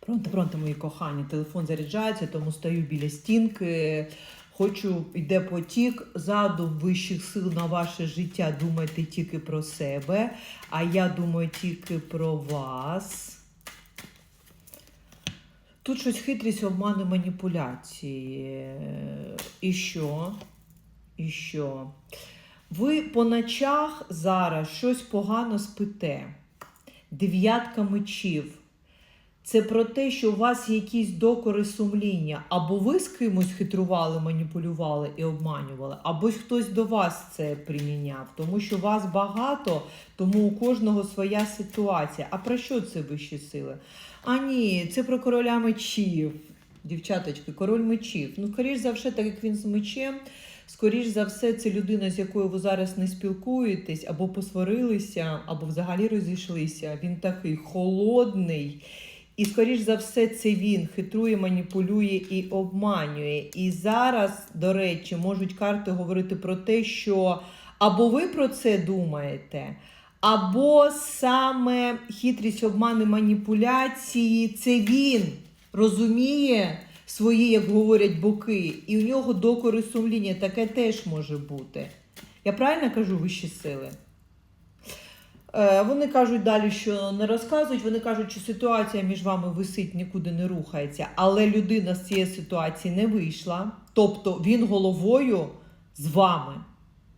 Пронто, пронто, мої кохані, телефон заряджається, тому стою біля стінки. Хочу, йде потік, задум вищих сил на ваше життя. Думайте тільки про себе, а я думаю тільки про вас. Тут щось хитрість, обмани, маніпуляції. І що? І що? Ви по ночах зараз щось погано спите. Дев'ятка мечів. Це про те, що у вас якісь докори сумління, або ви з кимось хитрували, маніпулювали і обманювали, або хтось до вас це приміняв, тому що вас багато, тому у кожного своя ситуація. А про що це вищі сили? А ні, це про короля мечів. Дівчаточки, король мечів. Ну, скоріш за все, так як він з мечем, скоріш за все, це людина, з якою ви зараз не спілкуєтесь, або посварилися, або взагалі розійшлися. Він такий холодний. І, скоріш за все, це він хитрує, маніпулює і обманює. І зараз, до речі, можуть карти говорити про те, що або ви про це думаєте, або саме хитрість, обмани, маніпуляції це він розуміє свої, як говорять, боки, і у нього докори сумління таке теж може бути. Я правильно кажу вищі сили? Е, Вони кажуть далі, що не розказують. Вони кажуть, що ситуація між вами висить, нікуди не рухається, але людина з цієї ситуації не вийшла. Тобто він головою з вами.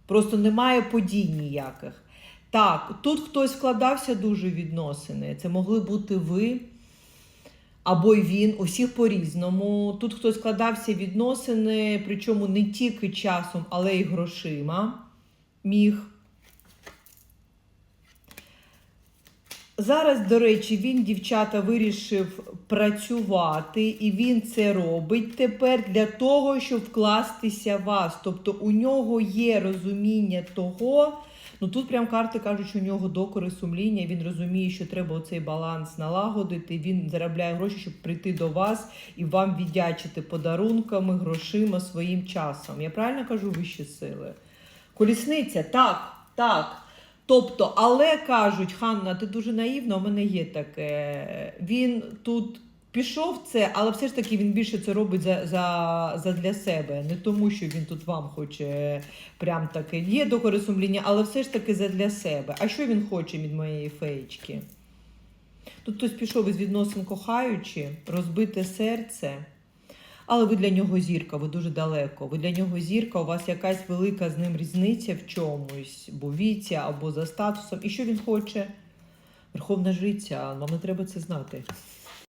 Просто немає подій ніяких. Так, тут хтось вкладався дуже відносини. Це могли бути ви або й він, усіх по-різному. Тут хтось вкладався відносини, причому не тільки часом, але й грошима міг. Зараз, до речі, він, дівчата, вирішив працювати, і він це робить тепер для того, щоб вкластися в вас. Тобто у нього є розуміння того. Ну тут прям карти кажуть, що у нього докори сумління. Він розуміє, що треба оцей баланс налагодити. Він заробляє гроші, щоб прийти до вас і вам віддячити подарунками, грошима, своїм часом. Я правильно кажу вищі сили? Колісниця, так, так. Тобто, але кажуть, Ханна, ти дуже наївна, у мене є таке. Він тут пішов це, але все ж таки він більше це робить за, за, за для себе. Не тому, що він тут вам хоче прям таке. Є докори сумління, але все ж таки за для себе. А що він хоче від моєї феєчки? Тут хтось пішов із відносин кохаючи, розбите серце. Але ви для нього зірка, ви дуже далеко. Ви для нього зірка, у вас якась велика з ним різниця в чомусь, бо віці або за статусом. І що він хоче? Верховна жриця, вам не треба це знати.